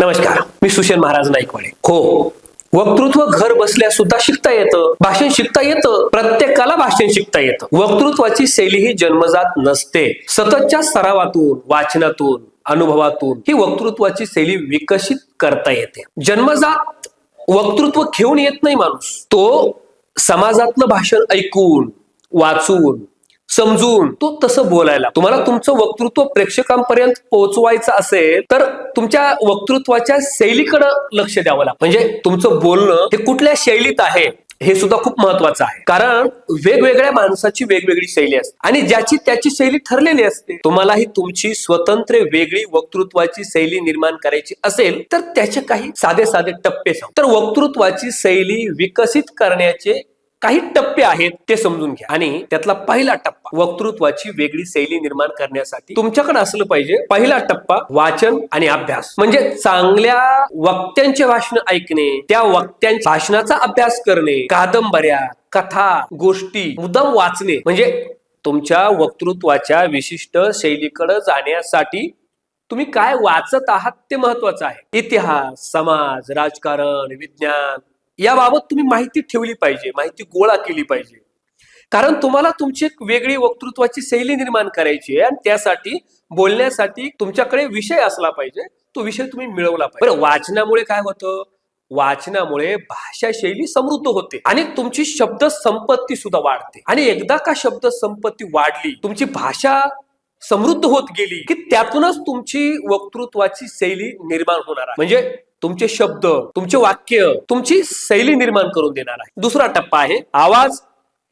नमस्कार मी सुशेन महाराज नाईकवाडे. हो वक्तृत्व घर बसल्या सुद्धा शिकता येतं भाषण शिकता येतं प्रत्येकाला भाषण शिकता येतं. वक्तृत्वाची शैली ही जन्मजात नसते. सततच्या सरावातून वाचनातून अनुभवातून ही वक्तृत्वाची शैली विकसित करता येते. जन्मजात वक्तृत्व घेऊन येत नाही माणूस. तो समाजातलं भाषण ऐकून वाचून समजून तो तसं बोलायला. तुम्हाला तुमचं वक्तृत्व प्रेक्षकांपर्यंत पोहोचवायचं असेल तर तुमच्या वक्तृत्वाच्या शैलीकडे लक्ष द्यावं लागतं. म्हणजे तुमचं बोलणं हे कुठल्या शैलीत आहे हे सुद्धा खूप महत्वाचं आहे. कारण वेगवेगळ्या माणसाची वेगवेगळी शैली असते. आणि ज्याची त्याची शैली ठरलेली असते. तुम्हालाही तुमची स्वतंत्र वेगळी वक्तृत्वाची शैली निर्माण करायची असेल तर त्याचे काही साधे साधे टप्पे सांग तर वक्तृत्वाची शैली विकसित करण्याचे काही टप्पे आहेत ते समजून घ्या. आणि त्यातला पहिला टप्पा वक्तृत्वाची वेगळी शैली निर्माण करण्यासाठी तुमच्याकडे असलं पाहिजे. पहिला टप्पा वाचन आणि अभ्यास. म्हणजे चांगल्या वक्त्यांचे भाषण ऐकणे त्या वक्त्यांच्या भाषणाचा अभ्यास करणे कादंबऱ्या कथा गोष्टी मुद्दाम वाचणे. म्हणजे तुमच्या वक्तृत्वाच्या विशिष्ट शैलीकडे जाण्यासाठी तुम्ही काय वाचत आहात ते महत्वाचं आहे. इतिहास समाज राजकारण विज्ञान याबाबत तुम्ही माहिती ठेवली पाहिजे माहिती गोळा केली पाहिजे. कारण तुम्हाला तुमची एक वेगळी वक्तृत्वाची शैली निर्माण करायची आहे आणि त्यासाठी बोलण्यासाठी तुमच्याकडे विषय असला पाहिजे तो विषय तुम्ही मिळवला पाहिजे. बरं वाचनामुळे काय होतं? वाचनामुळे भाषा शैली समृद्ध होते आणि तुमची शब्द संपत्ती सुद्धा वाढते. आणि एकदा का शब्द संपत्ती वाढली तुमची भाषा समृद्ध होत गेली की त्यातूनच तुमची वक्तृत्वाची शैली निर्माण होणार आहे. म्हणजे तुमचे शब्द तुमचे वाक्य तुमची शैली निर्माण करून देणार आहे. दुसरा टप्पा आहे आवाज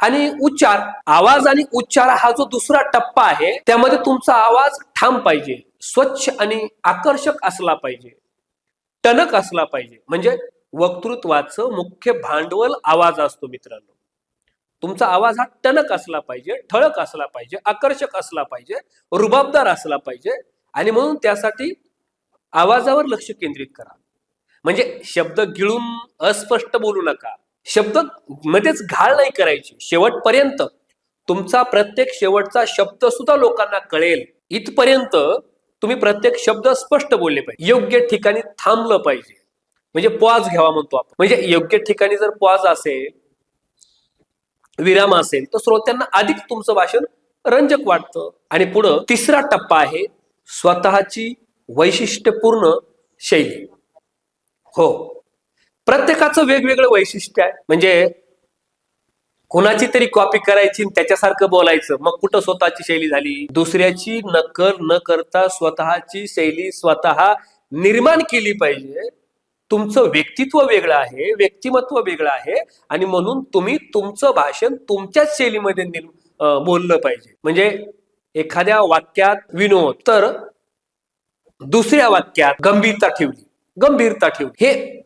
आणि उच्चार. आवाज आणि उच्चार हा जो दुसरा टप्पा आहे त्यामध्ये तुमचा आवाज ठाम पाहिजे स्वच्छ आणि आकर्षक असला पाहिजे टणक असला पाहिजे. म्हणजे वक्तृत्वाचं मुख्य भांडवल आवाज असतो मित्रांनो. तुमचा आवाज हा टणक असला पाहिजे ठळक असला पाहिजे आकर्षक असला पाहिजे रुबाबदार असला पाहिजे. आणि म्हणून त्यासाठी आवाजावर लक्ष केंद्रित करा. म्हणजे शब्द गिळून अस्पष्ट बोलू नका. शब्द मध्येच घाळ नाही करायची. शेवटपर्यंत तुमचा प्रत्येक शेवटचा शब्द सुद्धा लोकांना कळेल. इथपर्यंत तुम्ही प्रत्येक शब्द स्पष्ट बोलले पाहिजे. योग्य ठिकाणी थांबलं पाहिजे. म्हणजे पॉज घ्यावा म्हणतो आपण. म्हणजे योग्य ठिकाणी जर पॉज असेल विराम असेल तर श्रोत्यांना अधिक तुमचं भाषण रंजक वाटतं. आणि पुढं तिसरा टप्पा आहे स्वतःची वैशिष्ट्यपूर्ण शैली. हो. प्रत्येकाचं वेगवेगळं वैशिष्ट्य आहे. म्हणजे कोणाची तरी कॉपी करायची आणि त्याच्यासारखं बोलायचं. मग कुठं स्वतःची शैली झाली? दुसऱ्याची नकर न करता स्वतःची शैली स्वतः निर्माण केली पाहिजे. तुमचं व्यक्तित्व वेगळं आहे व्यक्तिमत्व वेगळं आहे आणि म्हणून तुम्ही तुमचं भाषण तुमच्याच शैलीमध्ये बोललं पाहिजे. म्हणजे एखाद्या वाक्यात विनोद तर दुसऱ्या वाक्यात गंभीरता ठेवली. गंभीरता ठेवून. हे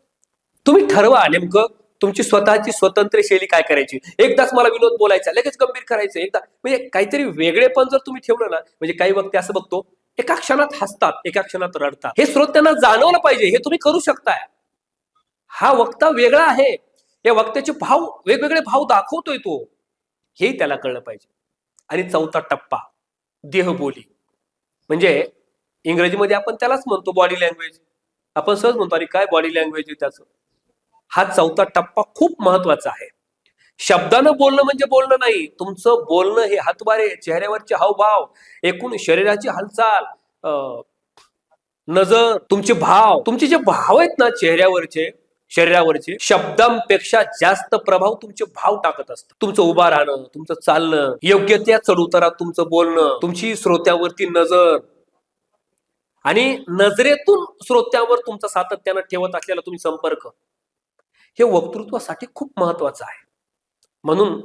तुम्ही ठरवा नेमकं तुमची स्वतःची स्वतंत्र शैली काय करायची. एकदाच मला विनोद बोलायचा लगेच गंभीर करायचं एकदा. म्हणजे काहीतरी वेगळेपण जर तुम्ही ठेवलं ना म्हणजे काही वक्ते असं बघतो एका क्षणात हसतात एका क्षणात रडतात. हे श्रोत्यांना जाणवलं पाहिजे हे तुम्ही करू शकताय. हा वक्ता वेगळा आहे. या वक्त्याचे भाव वेगवेगळे भाव दाखवतोय तो. हेही त्याला कळलं पाहिजे. आणि चौथा टप्पा देहबोली. म्हणजे इंग्रजीमध्ये आपण त्यालाच म्हणतो बॉडी लँग्वेज आपण सहज म्हणतो अरे काय बॉडी लँग्वेज आहे त्याचं? हा चौथा टप्पा खूप महत्त्वाचा आहे. शब्दानं बोलणं म्हणजे बोलणं नाही. तुमचं बोलणं हे हातवारे चेहऱ्यावरचे हावभाव एकूण शरीराची हालचाल अं, नजर तुमचे भाव तुमचे जे भाव आहेत ना चेहऱ्यावरचे शरीरावरचे शब्दांपेक्षा जास्त प्रभाव तुमचे भाव टाकत असतात. तुमचं उभा राहणं तुमचं चालणं योग्य त्या चढउतारात तुमचं बोलणं तुमची श्रोत्यावरती नजर आणि नजरेतून श्रोत्यावर तुमचा सातत्यानं ठेवत असलेला तुम्ही संपर्क हे वक्तृत्वासाठी खूप महत्वाचं आहे. म्हणून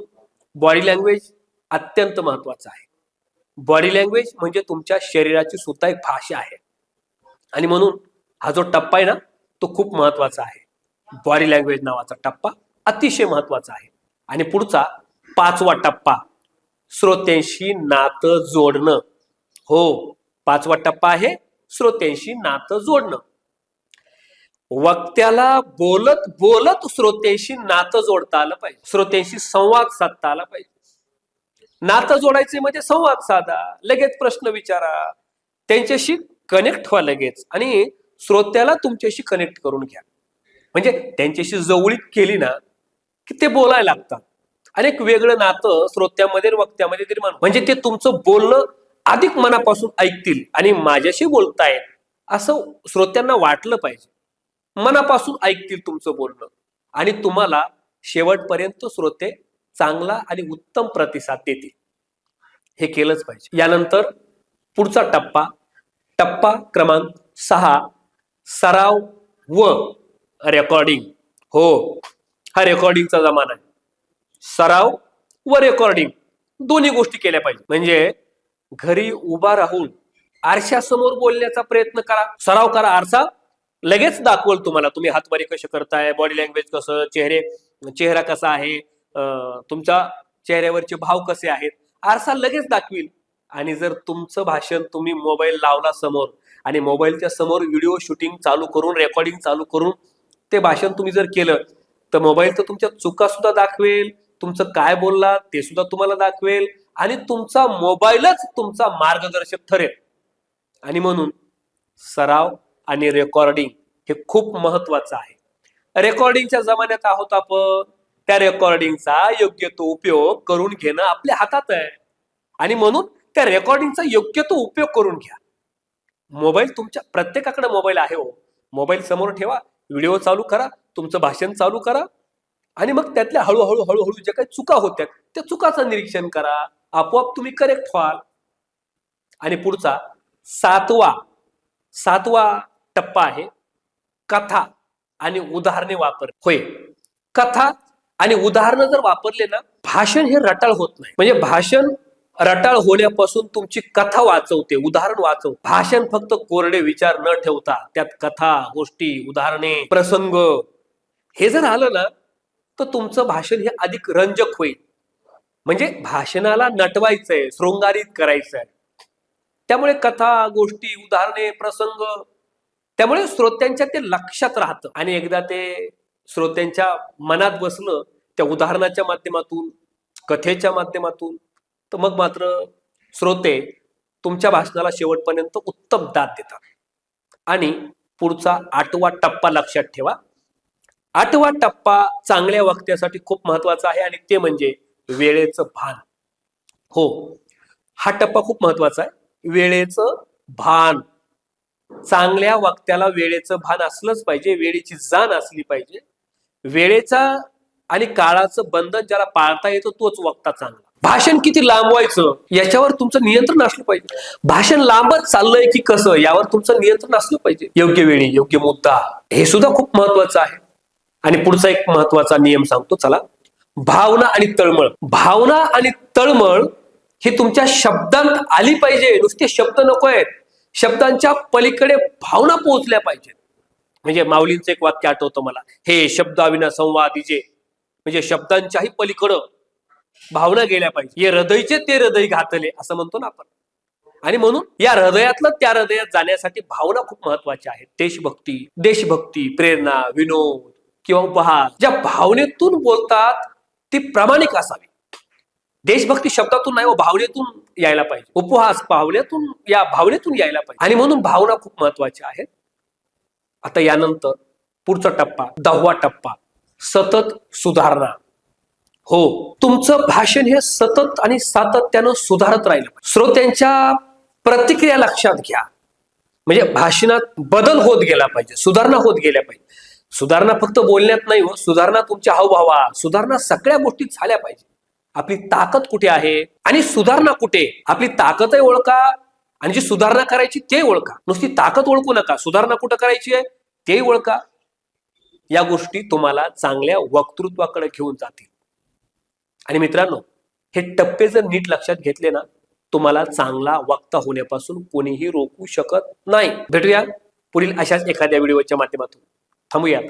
बॉडी लँग्वेज अत्यंत महत्वाचं आहे. बॉडी लँग्वेज म्हणजे तुमच्या शरीराची सुद्धा एक भाषा आहे. आणि म्हणून हा जो टप्पा आहे ना तो खूप महत्त्वाचा आहे. बॉडी लँग्वेज नावाचा टप्पा अतिशय महत्त्वाचा आहे. आणि पुढचा पाचवा टप्पा श्रोत्यांशी नातं जोडणं. हो पाचवा टप्पा आहे श्रोत्यांशी नातं जोडणं. वक्त्याला बोलत बोलत श्रोत्यांशी नातं जोडता आलं पाहिजे. श्रोत्यांशी संवाद साधता आला पाहिजे. नातं जोडायचे म्हणजे संवाद साधा लगेच प्रश्न विचारा. त्यांच्याशी कनेक्ट व्हा लगेच आणि श्रोत्याला तुमच्याशी कनेक्ट करून घ्या. म्हणजे त्यांच्याशी जवळीक केली ना की ते बोलायला लागतात. आणि एक वेगळं नातं श्रोत्यामध्ये वक्त्यामध्ये निर्माण म्हणजे ते तुमचं बोलणं अधिक मनापासून ऐकतील आणि माझ्याशी बोलतायत असं श्रोत्यांना वाटलं पाहिजे. मनापासून ऐकतील तुमचं बोलणं. आणि तुम्हाला शेवटपर्यंत श्रोते चांगला आणि उत्तम प्रतिसाद देतील. हे केलंच पाहिजे. यानंतर पुढचा टप्पा. टप्पा क्रमांक सहा. सराव व रेकॉर्डिंग. हो हा रेकॉर्डिंगचा जमाना आहे. सराव व रेकॉर्डिंग. दोन्ही गोष्टी केल्या पाहिजे. म्हणजे घरी उभा राहून आरशासमोर बोलण्याचा प्रयत्न करा. सराव करा आरसा. लगेच दाखवल तुम्हाला तुम्ही हातवारी कसे करताय बॉडी लँग्वेज कसं चेहरे चेहरा कसा आहे तुमच्या चेहऱ्यावरचे भाव कसे आहेत आरसा लगेच दाखवील आणि जर तुमचं भाषण तुम्ही मोबाईल लावला समोर आणि मोबाईलच्या समोर व्हिडिओ शूटिंग चालू करून रेकॉर्डिंग चालू करून ते भाषण तुम्ही जर केलं तर मोबाईल तर तुमच्या चुका सुद्धा दाखवेल तुमचं काय बोलला ते सुद्धा तुम्हाला दाखवेल. आणि तुमचा मोबाईलच तुमचा मार्गदर्शक ठरेल. आणि म्हणून सराव आणि रेकॉर्डिंग हे खूप महत्वाचं आहे. रेकॉर्डिंगच्या जमान्यात आहोत आपण. त्या रेकॉर्डिंगचा योग्य तो उपयोग करून घेणं आपल्या हातात आहे. आणि म्हणून त्या रेकॉर्डिंगचा योग्य तो उपयोग करून घ्या. मोबाईल तुमच्या प्रत्येकाकडे मोबाईल आहे हो. मोबाईल समोर ठेवा व्हिडिओ चालू करा तुमचं भाषण चालू करा. आणि मग त्यातल्या हळूहळू हळूहळू ज्या काही चुका होत्या त्या चुकाचं निरीक्षण करा. आपोआप तुम्ही करेक्ट व्हाल. आणि पुढचा सातवा सातवा टप्पा आहे कथा आणि उदाहरणे वापर. होय. कथा आणि उदाहरणं जर वापरले ना भाषण हे रटाळ होत नाही. म्हणजे भाषण रटाळ होण्यापासून तुमची कथा वाचवते उदाहरण वाचव भाषण फक्त कोरडे विचार न ठेवता त्यात कथा गोष्टी उदाहरणे प्रसंग हे जर आलं ना तर तुमचं भाषण हे अधिक रंजक होईल. म्हणजे भाषणाला नटवायचंय शृंगारित करायचंय. त्यामुळे कथा गोष्टी उदाहरणे प्रसंग त्यामुळे श्रोत्यांच्या ते लक्षात राहतं. आणि एकदा ते श्रोत्यांच्या मनात बसलं त्या उदाहरणाच्या माध्यमातून कथेच्या माध्यमातून तर मग मात्र श्रोते तुमच्या भाषणाला शेवटपर्यंत उत्तम दाद देतात. आणि पुढचा आठवा टप्पा लक्षात ठेवा. आठवा टप्पा चांगल्या वक्त्यासाठी खूप महत्त्वाचा आहे. आणि ते म्हणजे वेळेचं भान. हो. हा टप्पा खूप महत्त्वाचा आहे. वेळेचं भान. चांगल्या वक्त्याला वेळेचं भान असलंच पाहिजे वेळेची जाण असली पाहिजे. वेळेचा आणि काळाचं बंधन ज्याला पाळता येतं तोच वक्ता चांगला. भाषण किती लांबवायचं याच्यावर तुमचं नियंत्रण असलं पाहिजे. भाषण लांबच चाललंय की कसं यावर तुमचं नियंत्रण असलं पाहिजे. योग्य वेळी योग्य मुद्दा. हे सुद्धा खूप महत्वाचं आहे. आणि पुढचा एक महत्त्वाचा नियम सांगतो चला. भावना आणि तळमळ. भावना आणि तळमळ ही तुमच्या शब्दांत आली पाहिजे. नुसते शब्द नको आहेत. शब्दांच्या पलीकडे भावना पोहोचल्या पाहिजेत. म्हणजे माऊलींचं एक वाक्य आठवतं मला. हे शब्दाविना संवादिजे म्हणजे शब्दांच्याही पलीकडं भावना गेल्या पाहिजे. हे हृदयचे ते हृदय घातले असं म्हणतो ना आपण. आणि म्हणून या हृदयातलं त्या हृदयात जाण्यासाठी भावना खूप महत्त्वाच्या आहेत. देशभक्ती देशभक्ती प्रेरणा विनोद किंवा उपहार. ज्या भावनेतून बोलतात ती प्रामाणिक असावी. देशभक्ती शब्दातून नाही व भावनेतून यायला पाहिजे. उपहास भावनेतून या भावनेतून यायला पाहिजे. आणि म्हणून भावना खूप महत्त्वाच्या आहेत. आता यानंतर पुढचा टप्पा दहावा टप्पा सतत सुधारणा. हो तुमचं भाषण हे सतत आणि सातत्यानं सुधारत राहिलं पाहिजे. श्रोत्यांच्या प्रतिक्रिया लक्षात घ्या. म्हणजे भाषणात बदल होत गेला पाहिजे सुधारणा होत गेल्या पाहिजे. सुधारणा फक्त बोलण्यात नाही हो सुधारणा तुमच्या हावभावा सुधारणा सगळ्या गोष्टी झाल्या पाहिजे. आपली ताकद कुठे आहे आणि सुधारणा कुठे? आपली ताकदही ओळखा आणि जी सुधारणा करायची ते ओळखा. नुसती ताकद ओळखू नका सुधारणा कुठं करायची आहे? तेही ओळखा. या गोष्टी तुम्हाला चांगल्या वक्तृत्वाकडे घेऊन जातील. आणि मित्रांनो हे टप्पे जर नीट लक्षात घेतले ना तुम्हाला चांगला वक्ता होण्यापासून कोणीही रोखू शकत नाही. भेटूया पुढील अशाच एखाद्या व्हिडिओच्या माध्यमातून. थांबूयात